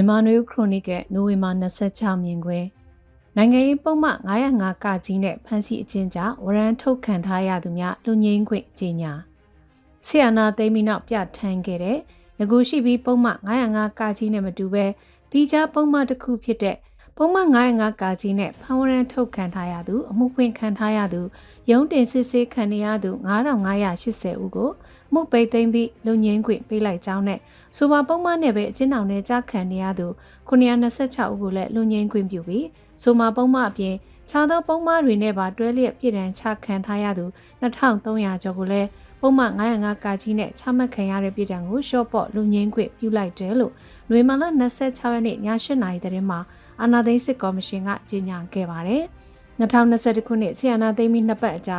မြန်မာနွေဦးခရိုနီကယ်နိုဝင်ဘာ26မြင်ကွယ်နိုင်ငံရေးပုံမှန်905ကကြီးနဲ့ဖမ်းဆီးအကျဉ်းချဝရမ်းထုတ်ခံထားရသူများလူငင်းခွင့်ကြေညာဆီယနာသိမ်းပြီးနောက်ပြဋ္ဌာန်းခဲ့တဲ့ငကူရှိပြီးပုံမှန်905ကကြီးနဲ့မတူပဲတီးခြားပုံမှန်တစ်ခုဖြစ်တဲ့ပုံမှန်905ကကြီးနဲ့ဖမ်းဝရမ်းထုတ်ခံထားရသူအမှုဖွင့်ခံထားရသူရုံးတင်စစ်ဆေးခံရသူ9580ဦးကို မှုပိတ်သိမ်းပြီးလူငင်းခွင့်ပေးလိုက်ကြောင်းနဲ့ဆိုပါပုံမှန်နဲ့ပဲအကျဉ်းထောင်ထဲကြားခံနေရသူ926ဦးကိုလည်းလူငင်းခွင့်ပြုပြီးဆိုမာပုံမှန်အပြင်ခြားသောပုံမှန်တွေနဲ့ပါတွဲလျက်ပြည်တံချခံထားရသူ2300ကျော်ကိုလည်းပုံမှန်905ကကြီးနဲ့ချမှတ်ခံရတဲ့ပြည်တံကိုရှော့ပေါ့လူငင်းခွင့်ပြုလိုက်တယ်လို့နွေမာလ26ရက်နေ့ည8:00နာရီတည်းမှာအာနာသိန်းစစ်ကော်မရှင်ကကြေညာခဲ့ပါတယ်။2021ခုနှစ်ဆီယနာသိမ်းပြီးနှစ်ပတ်အကြာ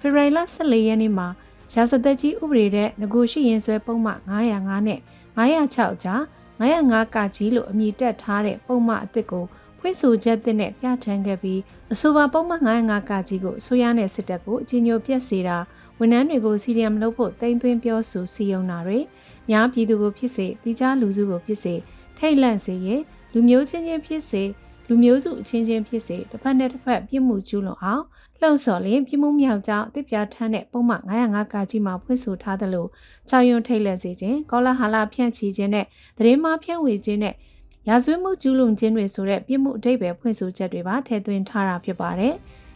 ဖေဖော်ဝါရီလ14ရက်နေ့မှာ ရာဇသက်ကြီးဥပဒေတဲ့ငကိုရှိရင်ဆွဲပုံမှန်905နဲ့906ကြား905ကကြီးလို့အမည်တက်ထားတဲ့ပုံမှန်အစ်စ်ကိုဖွင့်ဆိုချက်တင်နဲ့ပြဋ္ဌာန်းခဲ့ပြီးအဆိုပါပုံမှန်905ကကြီးကိုအစိုးရနဲ့စစ်တပ်ကိုအကြီးညိုပြက်စေတာဝန်ထမ်းတွေကိုစီရီယမ်လုပ်ဖို့တိမ့်သွင်းပြောဆိုစီယုံတာတွေညာပြည်သူကိုဖြစ်စေတိကျလူစုကိုဖြစ်စေထိတ်လန့်စေရင်လူမျိုးချင်းချင်းဖြစ်စေ လူမျိုးစုအချင်းချင်းဖြစ်စေတစ်ဖက်နဲ့တစ်ဖက်ပြစ်မှုကျူးလွန်အောင်လှုပ်ဆော်လင်ပြမှုမြောက်ကြောင်းအစ်ပြားထမ်းတဲ့ပုံမှန်905ကကြီးမှာဖွင့်ဆိုထားသလိုချောင်ယွန်းထိတ်လက်စေခြင်းကောလာဟာလာဖြန့်ချီခြင်းနဲ့သတင်းမှားဖြန့်ဝေခြင်းနဲ့ရာဇဝတ်မှုကျူးလွန်ခြင်းတွေဆိုတဲ့ပြစ်မှုအတိတ်ပဲဖွင့်ဆိုချက်တွေပါထည့်သွင်းထားတာဖြစ်ပါတယ်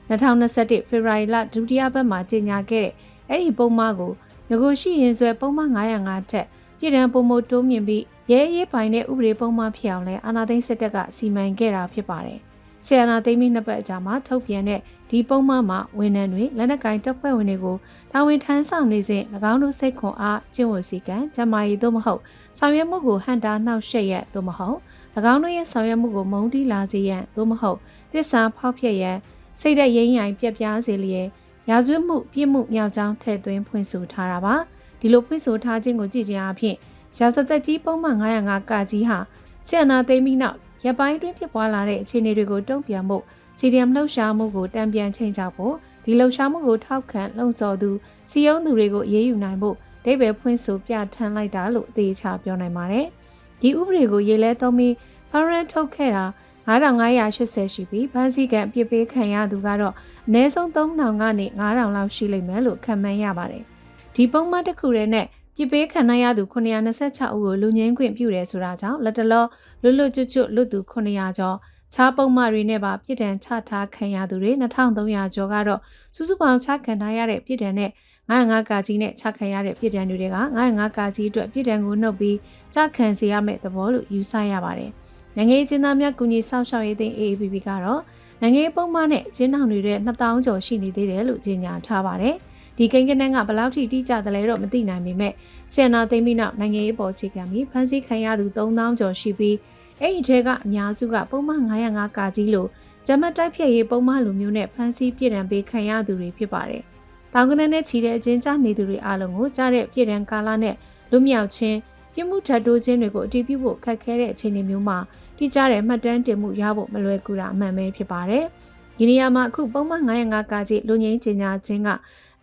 2021ဖေဖော်ဝါရီလဒုတိယပတ်မှာကြေညာခဲ့တဲ့အဲ့ဒီပုံမှားကိုငကိုရှိရင်ဆွဲပုံမှန်905ထက် ပြည်ထံပုံမတိုးမြင့်ပြီးရဲရဲပိုင်တဲ့ဥပဒေပုံမှန်ဖြစ်အောင်လဲအာဏာသိမ်းစစ်တပ်ကစီမံခဲ့တာဖြစ်ပါတယ်။ဆီယနာသိမ်းပြီးနှစ်ပတ်အကြာမှာထုတ်ပြန်တဲ့ဒီပုံမှန်မှာဝန်ထမ်းတွေလက်နက်ကင်တပ်ဖွဲ့ဝင်တွေကိုတာဝန်ထမ်းဆောင်နေစဉ်၎င်းတို့စိတ်ခွန်အားကျင့်ဝတ်စည်းကမ်းဂျမာရီသို့မဟုတ်ဆောင်ရွက်မှုကိုဟန်တာနှောက်ယှက်ရသို့မဟုတ်၎င်းတို့ရဲ့ဆောင်ရွက်မှုကိုမုန်းတီးလာစေရန်သို့မဟုတ်တစ္ဆာဖောက်ဖျက်ရန်စိတ်သက်ရင်းရိုင်ပြက်ပြားစေလျက်ရာဇဝတ်မှုပြစ်မှုမြောက်ကြောင်းထည့်သွင်းဖွင့်ဆိုထားတာပါ ဒီလိုဖွင့်ဆိုထားခြင်းကိုကြည့်ခြင်းအပြင်ရာဇသက်ကြီးပုံမှန်905ကကြီးဟာဆီယနာသိမ်းပြီးနောက်ရပ်ပိုင်းတွင်းဖြစ်ပွားလာတဲ့အခြေအနေတွေကိုတုံ့ပြန်ဖို့စီဒီယမ်လှုပ်ရှားမှုကိုတံပြန်ချိန်ချဖို့ဒီလှုပ်ရှားမှုကိုထောက်ခံလှုံ့ဆော်သူစီယုံသူတွေကိုအေးအေးယူနိုင်ဖို့ဒိဗယ်ဖွင့်ဆိုပြထန်းလိုက်တာလို့အသေးချာပြောနိုင်ပါတယ်။ဒီဥပဒေကိုရေလဲသုံးပြီးဖရန်ထုတ်ခဲ့တာ9580ရှိပြီးဖန်စီကန်အပြစ်ပေးခံရသူကတော့အနည်းဆုံး3000ကနေ9000လောက်ရှိလိမ့်မယ်လို့ခန့်မှန်းရပါတယ်။ ဒီပုံမှန်တစ်ခုတည်းနဲ့ပြစ်ပေးခံရသူ926ဦးကိုလူငင်းခွင့်ပြုတယ်ဆိုတာကြောင့်လက်တလောလွတ်လွတ်ကျွတ်ကျွတ်လွတ်သူ900ကျော်ခြားပုံမှန်တွေနဲ့ပါပြည်တံချထားခံရသူတွေ2300ကျော်ကတော့စုစုပေါင်းချခံထားရတဲ့ပြည်တံနဲ့95ကာကြီးနဲ့ချခံရတဲ့ပြည်တံတွေက95ကာကြီးအတွက်ပြည်တံကိုနှုတ်ပြီးချခံစေရမယ့်သဘောလို့ယူဆရပါတယ်။နိုင်ငံရေးကျင်းသားများကူညီဆောက်ရှောက်ရေးသိမ်း AAPP ကတော့နိုင်ငံရေးပုံမှန်နဲ့ကျင်းထောင်တွေတဲ့2000ကျော်ရှိနေသေးတယ်လို့ကြေညာထားပါတယ်။ ဒီကိန်းကနန်းကဘယ်လောက်ထိတိကျတယ်လဲတော့မသိနိုင်ပေမဲ့ဆီယနာသိမ်းပြီးနောက်နိုင်ငံရေးပေါ်ခြေခံပြီးဖမ်းဆီးခံရသူ3000ကျော်ရှိပြီးအဲ့ဒီထဲကအများစုကပုံမှန်905ကာကြီးလို့ဂျမတ်တိုက်ဖြတ်ရေးပုံမှန်လိုမျိုးနဲ့ဖမ်းဆီးပြည်တံပေးခံရသူတွေဖြစ်ပါတယ်။တောင်ကနန်းနဲ့ချီတဲ့အချင်းချနေသူတွေအားလုံးကိုကြားတဲ့ပြည်တံကာလနဲ့လူမြောက်ချင်းပြမှုထပ်တိုးခြင်းတွေကိုအတည်ပြုဖို့ခက်ခဲတဲ့အခြေအနေမျိုးမှာတိကျတဲ့မှတ်တမ်းတင်မှုရဖို့မလွယ်ကူတာအမှန်ပဲဖြစ်ပါတယ်။ဒီနေရာမှာအခုပုံမှန်905ကာကြီးလူငင်းကျင်ညာခြင်းက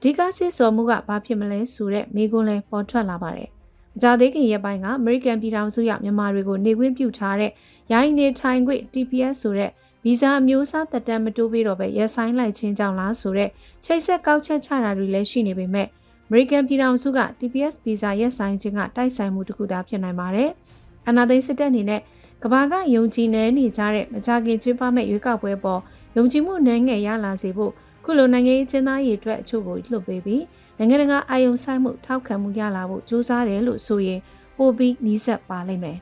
အဓိကစစ်စော်မှုကဘာဖြစ်မလဲဆိုတဲ့မေးခွန်းလဲပေါ်ထွက်လာပါတယ်။အကြသေးခင်ရက်ပိုင်းကအမေရိကန်ပြည်ထောင်စုရမြန်မာတွေကိုနေခွင့်ပြုထားတဲ့ရိုင်းနေထိုင်ခွင့် TPS ဆိုတဲ့ဗီဇာအမျိုးအစားတက်တမ်းမတိုးပြီးတော့ပဲရက်ဆိုင်လိုက်ခြင်းကြောင့်လားဆိုတဲ့ချိတ်ဆက်ကောက်ချက်ချတာတွေလည်းရှိနေပေမဲ့အမေရိကန်ပြည်ထောင်စုက TPS ဗီဇာရက်ဆိုင်ခြင်းကတိုက်ဆိုင်မှုတစ်ခုသာဖြစ်နိုင်ပါတယ်။အနာသိန်းစစ်တပ်အနေနဲ့ကဘာကယုံကြည်နေနေကြတဲ့မကြခင်ကျင်းပမဲ့ရွေးကောက်ပွဲပေါ်ယုံကြည်မှုနှဲငယ်ရလာစေဖို့ ခုလိုနိုင်ငံရေးကျင်းသားရေးအတွက်အချို့ကိုလွှတ်ပေးပြီးနိုင်ငံတကာအာယုံဆိုင်မှုထောက်ခံမှုရလာဖို့ကြိုးစားတယ်လို့ဆိုရင်ပိုပြီးနီးစပ်ပါလိမ့်မယ်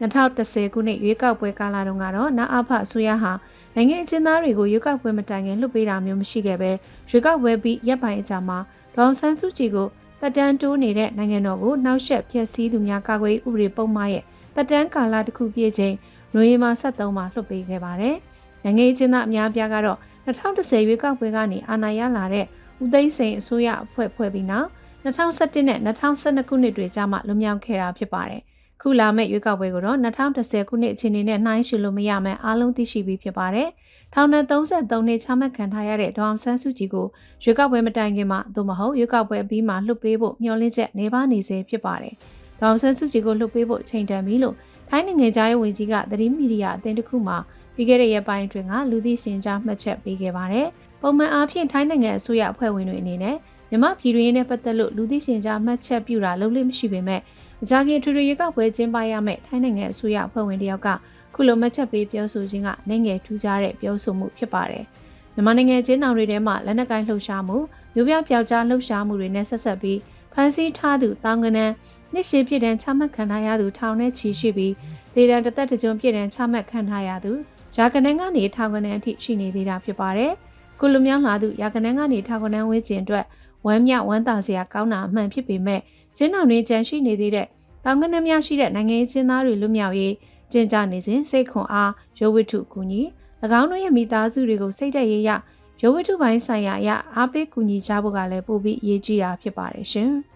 2010ခုနှစ်ရွေးကောက်ပွဲကာလတုန်းကတော့နာအဖအစိုးရဟာနိုင်ငံအချင်းသားတွေကိုရွေးကောက်ပွဲမတိုင်ခင်လွှတ်ပေးတာမျိုးမရှိခဲ့ပဲရွေးကောက်ပွဲပြီးရပ်ပိုင်းအကြာမှာဒေါန်ဆန်းစုကြည်ကိုတက်တန်းတိုးနေတဲ့နိုင်ငံတော်ကိုနှောက်ယှက်ဖျက်ဆီးသူများကာကွယ်ဥပဒေပုံမှန်ရဲ့တက်တန်းကာလတစ်ခုပြည့်ချိန်နိုဝင်ဘာ23မှာလွှတ်ပေးခဲ့ပါတယ်။နိုင်ငံရေးကျင်းသားအများပြားကတော့ 2010ရွေးကောက်ပွဲကနေအာဏာရလာတဲ့ဦးသိန်းစိန်အစိုးရအဖွဲ့ဖွဲ့ပြီးနောက်2017နဲ့2012ခုနှစ်တွေကြာမှလွန်မြောက်ခဲ့တာဖြစ်ပါတယ်။ခုလာမယ့်ရွေးကောက်ပွဲကိုတော့2010ခုနှစ်အခြေအနေနဲ့နှိုင်းယှဉ်လို့မရမှန်းအားလုံးသိရှိပြီးဖြစ်ပါတယ်။ထောင်နဲ့33နှစ်ချမှတ်ခံထားရတဲ့ဒေါအောင်ဆန်းစုကြည်ကိုရွေးကောက်ပွဲမတိုင်ခင်မှာသို့မဟုတ်ရွေးကောက်ပွဲပြီးမှလွှတ်ပေးဖို့မျှော်လင့်ချက်နေပါနေစေဖြစ်ပါတယ်။ဒေါအောင်ဆန်းစုကြည်ကိုလှုပ်ပေးဖို့ချိန်တန်ပြီလို့ထိုင်းနိုင်ငံသားရေးဝန်ကြီးကသတင်းမီဒီယာအသင်းတစ်ခုမှ ပြီးခဲ့တဲ့ရက်ပိုင်းအတွင်းကလူသိရှင်ကြားမှတ်ချက်ပေးခဲ့ပါတယ်။ပုံမှန်အားဖြင့်ထိုင်းနိုင်ငံအစိုးရအဖွဲ့ဝင်တွေအနေနဲ့မြမပြည်တွင်းနဲ့ပတ်သက်လို့လူသိရှင်ကြားမှတ်ချက်ပြုတာလုပ်လို့မရှိပေမဲ့အကြခင်ထူထူရေကပွဲကျင်းပရမယ့်ထိုင်းနိုင်ငံအစိုးရအဖွဲ့ဝင်တယောက်ကခုလိုမှတ်ချက်ပေးပြောဆိုခြင်းကနိုင်ငံထူးခြားတဲ့ပြောဆိုမှုဖြစ်ပါတယ်။မြန်မာနိုင်ငံချင်းနောင်တွေထဲမှာလက်နက်ကိုင်းလှုပ်ရှားမှုမျိုးပြပျောက်ကြားလှုပ်ရှားမှုတွေနဲ့ဆက်ဆက်ပြီးဖမ်းဆီးထားသူတောင်ကနန်းနှစ်ရှည်ပြစ်ဒဏ်ချမှတ်ခံထားရသူထောင်နဲ့ချီရှိပြီးဒေသတသက်တကြုံပြစ်ဒဏ်ချမှတ်ခံထားရသူ ရာကနန်းကနေထောင်ကနန်းအထိရှိနေသေးတာဖြစ်ပါတယ်။ကုလူမြောင်းလာသူရာကနန်းကနေထောင်ကနန်းဝင်းကျင်အတွက်ဝမ်းမြောက်ဝမ်းသာစရာကောင်းတာအမှန်ဖြစ်ပေမဲ့ကျင်းအောင်နေကြံရှိနေသေးတဲ့တောင်ကနန်းများရှိတဲ့နိုင်ငံရေးချင်းသားတွေလွတ်မြောက်ရေးကျင်းကြနေစဉ်စိတ်ခွန်အားရိုးဝတ္ထုကူညီ၎င်းတို့ရဲ့မိသားစုတွေကိုစိတ်သက်ရေးရရိုးဝတ္ထုပိုင်းဆိုင်ရာအရအားပေးကူညီကြဖို့ကလည်းပိုပြီးအရေးကြီးတာဖြစ်ပါတယ်ရှင်။